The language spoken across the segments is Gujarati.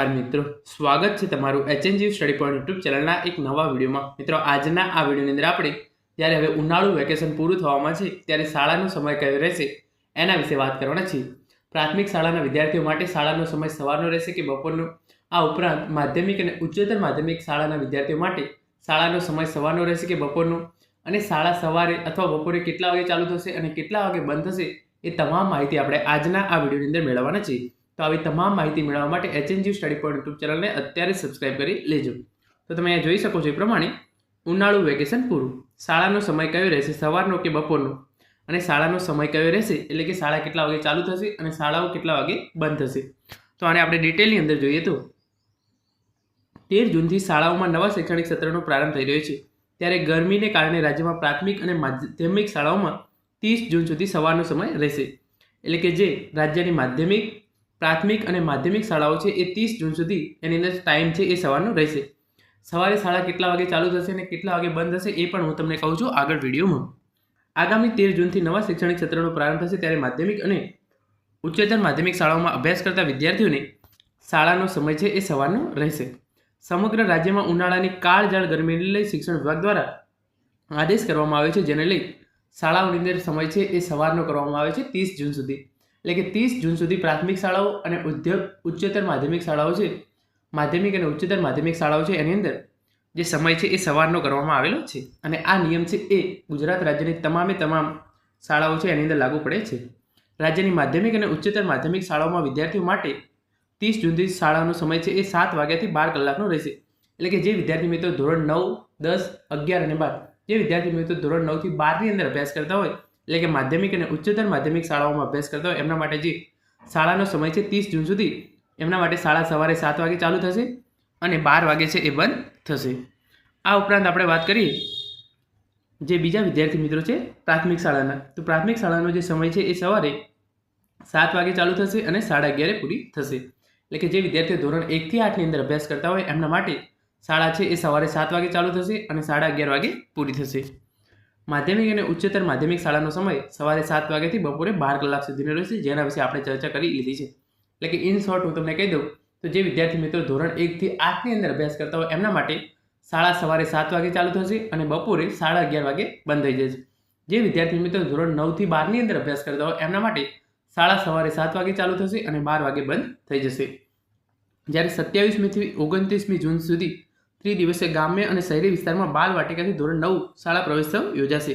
નમસ્કાર મિત્રો. સ્વાગત છે તમારું એચએનજી સ્ટડી પોઈન્ટ યુટ્યુબ ચેનલના એક નવા વિડીયોમાં. મિત્રો, આજના આ વિડીયોની અંદર આપણે જ્યારે હવે ઉનાળુ વેકેશન પૂરું થવામાં છે, ત્યારે શાળાનો સમય કયો રહેશે એના વિશે વાત કરવાના છીએ. પ્રાથમિક શાળાના વિદ્યાર્થીઓ માટે શાળાનો સમય સવારનો રહેશે કે બપોરનો? આ ઉપરાંત માધ્યમિક અને ઉચ્ચતર માધ્યમિક શાળાના વિદ્યાર્થીઓ માટે શાળાનો સમય સવારનો રહેશે કે બપોરનો? અને શાળા સવારે અથવા બપોરે કેટલા વાગે ચાલુ થશે અને કેટલા વાગે બંધ થશે એ તમામ માહિતી આપણે આજના આ વિડીયોની અંદર મેળવવાના છીએ. તો આવી તમામ માહિતી મેળવવા માટે એચએનજી સ્ટડી પોઈન્ટ યુટ્યુબ ચેનલને અત્યારે સબસ્ક્રાઇબ કરી લેજો. તો તમે અહીંયા જોઈ શકો છો એ પ્રમાણે ઉનાળુ વેકેશન પૂરું. શાળાનો સમય કયો રહેશે? સવારનો કે બપોરનો? અને શાળાનો સમય કયો રહેશે? એટલે કે શાળા કેટલા વાગે ચાલુ થશે અને શાળાઓ કેટલા વાગે બંધ થશે? તો આને આપણે ડિટેલની અંદર જોઈએ તો તેર જૂનથી શાળાઓમાં નવા શૈક્ષણિક સત્રનો પ્રારંભ થઈ રહ્યો છે. ત્યારે ગરમીને કારણે રાજ્યમાં પ્રાથમિક અને માધ્યમિક શાળાઓમાં ત્રીસ જૂન સુધી સવારનો સમય રહેશે. એટલે કે જે રાજ્યની માધ્યમિક પ્રાથમિક અને માધ્યમિક શાળાઓ છે એ ત્રીસ જૂન સુધી એની અંદર ટાઈમ છે એ સવારનો રહેશે. સવારે શાળા કેટલા વાગે ચાલુ થશે અને કેટલા વાગે બંધ થશે એ પણ હું તમને કહું છું આગળ વિડીયોમાં. આગામી તેર જૂનથી નવા શૈક્ષણિક સત્રનો પ્રારંભ થશે ત્યારે માધ્યમિક અને ઉચ્ચતર માધ્યમિક શાળાઓમાં અભ્યાસ કરતા વિદ્યાર્થીઓને શાળાનો સમય છે એ સવારનો રહેશે. સમગ્ર રાજ્યમાં ઉનાળાની કાળઝાળ ગરમીને લઈ શિક્ષણ વિભાગ દ્વારા આદેશ કરવામાં આવ્યો છે, જેને લઈ શાળાઓની અંદર સમય છે એ સવારનો કરવામાં આવે છે ત્રીસ જૂન સુધી. એટલે કે ત્રીસ જૂન સુધી પ્રાથમિક શાળાઓ અને ઉદ્યોગ ઉચ્ચતર માધ્યમિક શાળાઓ છે. માધ્યમિક અને ઉચ્ચતર માધ્યમિક શાળાઓ છે એની અંદર જે સમય છે એ સવારનો કરવામાં આવેલો છે અને આ નિયમ છે એ ગુજરાત રાજ્યની તમામે તમામ શાળાઓ છે એની અંદર લાગુ પડે છે. રાજ્યની માધ્યમિક અને ઉચ્ચતર માધ્યમિક શાળાઓમાં વિદ્યાર્થીઓ માટે ત્રીસ જૂનથી શાળાનો સમય છે એ સાત વાગ્યાથી બાર કલાકનો રહેશે. એટલે કે જે વિદ્યાર્થી મિત્રો ધોરણ નવ, દસ, અગિયાર અને બાર જે વિદ્યાર્થી મિત્રો ધોરણ નવથી બારની અંદર અભ્યાસ કરતા હોય એટલે કે માધ્યમિક અને ઉચ્ચતર માધ્યમિક શાળાઓમાં અભ્યાસ કરતા હોય, એમના માટે જે શાળાનો સમય છે ત્રીસ જૂન સુધી, એમના માટે શાળા સવારે સાત વાગે ચાલુ થશે અને બાર વાગે છે એ બંધ થશે. આ ઉપરાંત આપણે વાત કરીએ જે બીજા વિદ્યાર્થી મિત્રો છે પ્રાથમિક શાળાના. તો પ્રાથમિક શાળાનો જે સમય છે એ સવારે સાત વાગે ચાલુ થશે અને સાડા અગિયારે પૂરી થશે. એટલે કે જે વિદ્યાર્થીઓ ધોરણ એકથી આઠની અંદર અભ્યાસ કરતા હોય, એમના માટે શાળા છે એ સવારે સાત વાગે ચાલુ થશે અને સાડા અગિયાર વાગે પૂરી થશે. માધ્યમિક અને ઉચ્ચતર માધ્યમિક શાળાનો સમય સવારે સાત વાગ્યાથી બપોરે બાર કલાક સુધીનો રહેશે, જેના વિશે આપણે ચર્ચા કરી લીધી છે. એટલે કે ઇન શોર્ટ હું તમને કહી દઉં તો જે વિદ્યાર્થી મિત્રો ધોરણ એકથી આઠની અંદર અભ્યાસ કરતા હોય એમના માટે શાળા સવારે સાત વાગે ચાલુ થશે અને બપોરે સાડા અગિયાર વાગે બંધ થઈ જશે. જે વિદ્યાર્થી મિત્રો ધોરણ નવથી બારની અંદર અભ્યાસ કરતા હોય એમના માટે શાળા સવારે સાત વાગે ચાલુ થશે અને બાર વાગે બંધ થઈ જશે. જ્યારે સત્યાવીસમીથી ઓગણત્રીસમી જૂન સુધી ત્રિદિવસે ગ્રામ્ય અને શહેરી વિસ્તારમાં બાલ વાટિકાથી ધોરણ નવ શાળા પ્રવેશોત્સવ યોજાશે.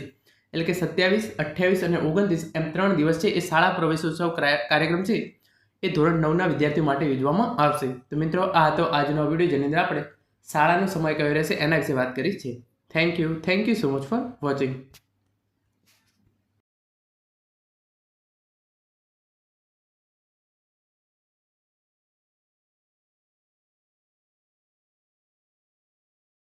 એટલે કે સત્યાવીસ, અઠ્યાવીસ અને ઓગણત્રીસ એમ ત્રણ દિવસ છે એ શાળા પ્રવેશોત્સવ કાર્યક્રમ છે એ ધોરણ નવના વિદ્યાર્થીઓ માટે યોજવામાં આવશે. તો મિત્રો, આ હતો આજનો વીડિયો જેની અંદર આપણે શાળાનો સમય કયો રહેશે એના વિશે વાત કરી છે. Thank you thank you so much for watching